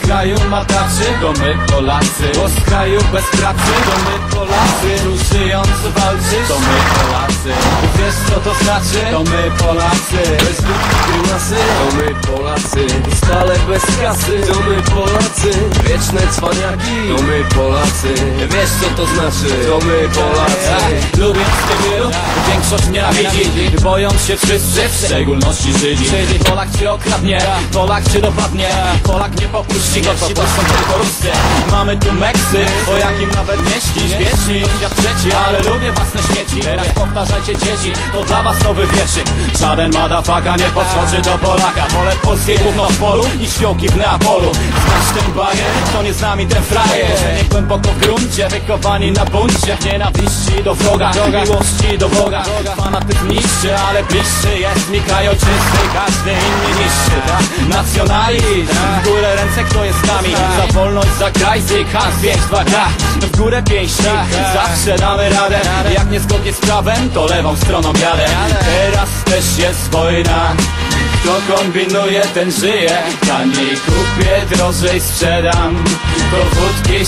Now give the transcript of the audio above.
kraju mataczy To my Polacy. Bo z kraju bez pracy To my Polacy. Tu żyjąc walczysz To my Polacy. Wiesz co to znaczy? To my Polacy. Bez dupy grymasy To my Polacy. Stale bez kasy To my Polacy. Wieczne cwaniaki To my Polacy. Wiesz co to znaczy? To my Polacy. Lubię stylu Większość nienawidzi Boją się wszyscy W szczególności Żydzi. Polak cię okradnie Polak cię dopadnie Polak nie popuści go To, są tylko Ruscy. Mamy tu Meksyk O jakim nawet nie śnisz. Wieczni świat trzeci Ale lubię własne śmieci. Teraz powtarzajcie dzieci To dla was nowy wierszyk. Żaden madafaka nie podskoczy do Polaka. Wolę polskie gówno w polu I ściółki w Neapolu. Znasz ten bajer? To nie z nami ten frajer. Nie głęboko w gruncie Wykopani na buncie. Nienawiści do wroga Miłości do Boga Fanatyzm niszczy Ale bliższy jest mi kraj ojczysty Każdy inny niższy tak? Nacjonalizm. W górę ręce kto jest z nami? Za wolność, za kraj Has, pięć, dwa, gra W górę pięści Zawsze damy radę. Jak niezgodnie z prawem To lewą stroną jadę. Teraz też jest wojna. Kto kombinuje, ten żyje. Taniej kupię, drożej sprzedam. To wódki